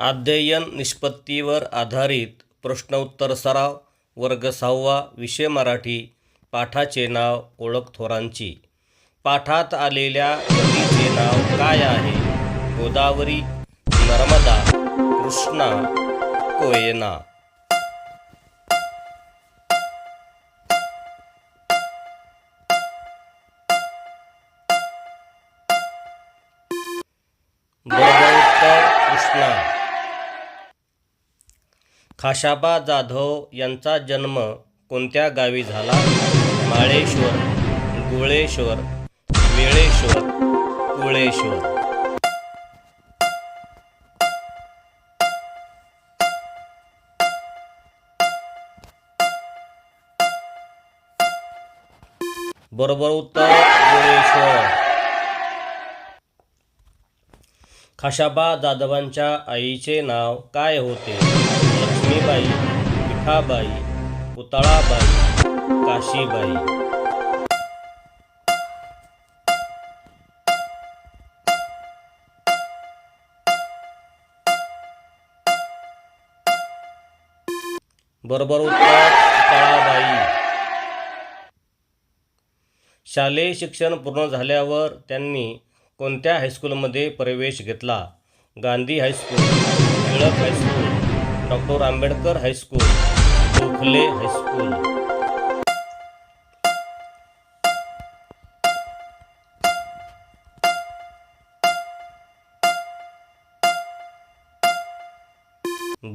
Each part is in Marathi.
अध्ययन निष्पत्तीवर आधारित प्रश्नोत्तर सराव वर्ग सहावा विषय मराठी पाठाचे नाव ओळख थोरांची पाठात आलेल्या नदीचे नाव काय आहे? गोदावरी नर्मदा कृष्णा कोयना. बरोबर उत्तर कृष्णा. खाशाबा जाधव यांचा जन्म कोणत्या गावी झाला? माळेश्वर गुळेश्वर वेळेश्वर कुळेश्वर. बरोबर उत्तर गुळेश्वर. खाशाबा जाधवांच्या आईचे नाव काय होते? लक्ष्मीबाई पिठाबाई पुतळाबाई काशीबाई. बरोबर उत्तर पुतळाबाई. शालेय शिक्षण पूर्ण झाल्यावर त्यांनी कोणत्या हायस्कूलमध्ये प्रवेश घेतला? Gandhi high school Tilak high school doctor Ambedkar high school Gokhale high school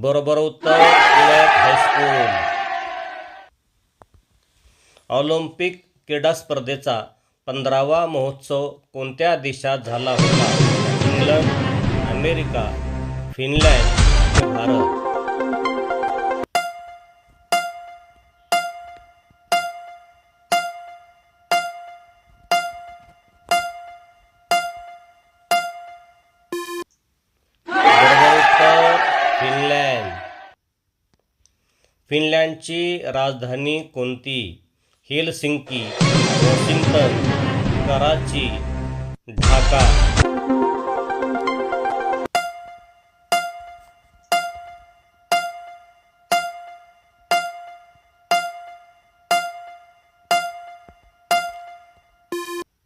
बरोबर उत्तर टिळक हायस्कूल ऑलिम्पिक क्रीडा स्पर्धेचा पंधरावा महोत्सव कोणत्या देशात झाला होता? England America Finland Bharat? Finland. फिनलँडची राजधानी कोणती? हेलसिंकी. वॉशिंग्टन कराची ढाका.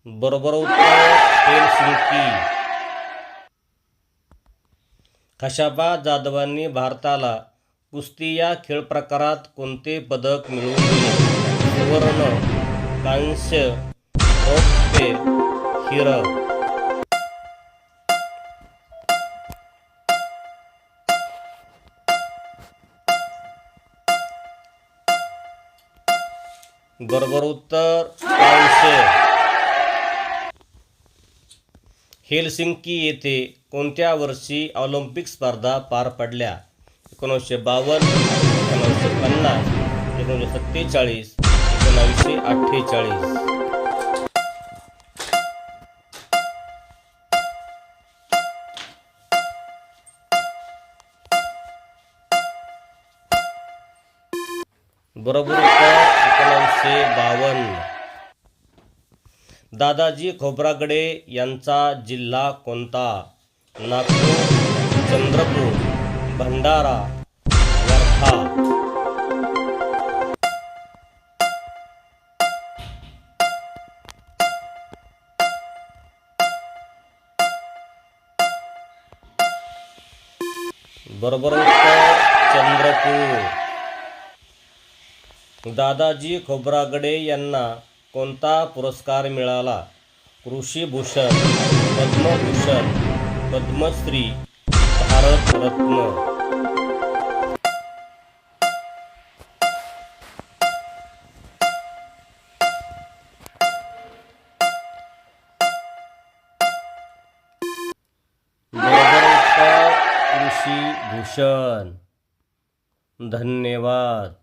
बरोबर उत्तर खशाबा जाधवांनी भारताला कुस्ती या खेळ प्रकारात कोणते पदक मिळवून दिले? आयुष्य ओके हिरो. बरोबर उत्तर आयुष्य हेलसिंकी येथे कोणत्या वर्षी ऑलिम्पिक स्पर्धा पार पडल्या? एकोणीसशे बावन्न एकोणीसशे पन्नास एकोणीसशे सत्तेचाळीस. एकोणावीसशे अठ्ठेचाळीस. बरोबर उत्तर एकोणावीसशे बावन्न. दादाजी खोब्रागडे यांचा जिल्हा कोणता? नागपूर चंद्रपूर भंडारा वर्धा. बरोबर उत्तर चंद्रपूर? दादाजी खोब्रागडे यांना कोणता पुरस्कार मिळाला? कृषीभूषण पद्मभूषण पद्मश्री भारतरत्न. शशी भूषण धन्यवाद।